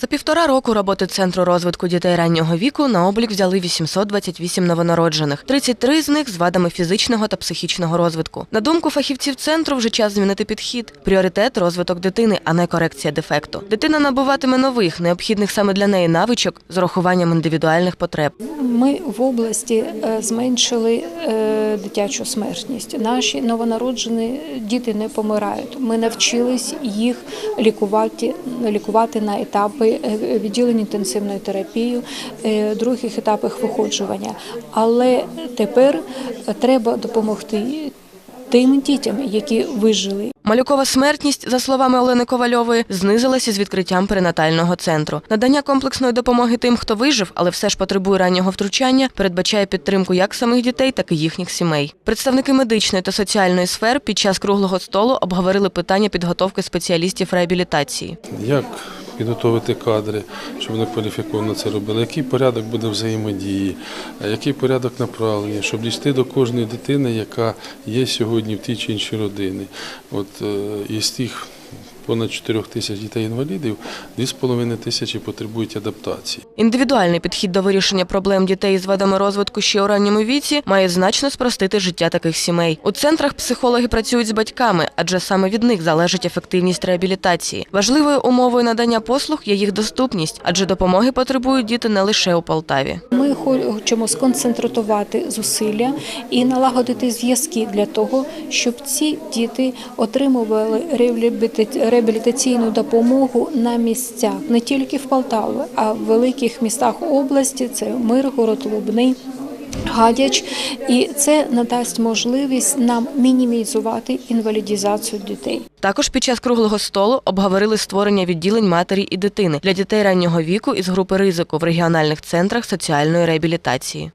За півтора року роботи Центру розвитку дітей раннього віку на облік взяли 828 новонароджених. 33 з них з вадами фізичного та психічного розвитку. На думку фахівців центру, вже час змінити підхід. Пріоритет розвиток дитини, а не корекція дефекту. Дитина набуватиме нових, необхідних саме для неї навичок з урахуванням індивідуальних потреб. Ми в області е, зменшили е, дитячу смертність. Наші новонароджені діти не помирають. Ми навчились їх лікувати, лікувати на етапи е, відділення інтенсивної терапії, е, других етапах виходжування. Але тепер треба допомогти тим дітям, які вижили Малюкова смертність, за словами Олени Ковальової, знизилася з відкриттям перинатального центру. Надання комплексної допомоги тим, хто вижив, але все ж потребує раннього втручання, передбачає підтримку як самих дітей, так і їхніх сімей. Представники медичної та соціальної сфер під час круглого столу обговорили питання підготовки спеціалістів реабілітації. Як підготовити кадри, щоб вони кваліфіковано це робили, який порядок буде взаємодії, який порядок направлення, щоб дійти до кожної дитини, яка є сьогодні в тій чи іншій родині. От е, із тих понад 4 тисяч дітей-інвалідів, 2,5 тисячі потребують адаптації. Індивідуальний підхід до вирішення проблем дітей з вадами розвитку ще у ранньому віці має значно спростити життя таких сімей. У центрах психологи працюють з батьками, адже саме від них залежить ефективність реабілітації. Важливою умовою надання послуг є їх доступність, адже допомоги потребують діти не лише у Полтаві. Ми хочемо сконцентрувати зусилля і налагодити зв'язки для того, щоб ці діти отримували реабіліта- реабілітаційну допомогу на місцях не тільки в Полтаві, а в великих містах області це Миргород, Лубний. Гадяч, і це надасть можливість нам мінімізувати інвалідізацію дітей. Також під час круглого столу обговорили створення відділень матері і дитини для дітей раннього віку із групи ризику в регіональних центрах соціальної реабілітації.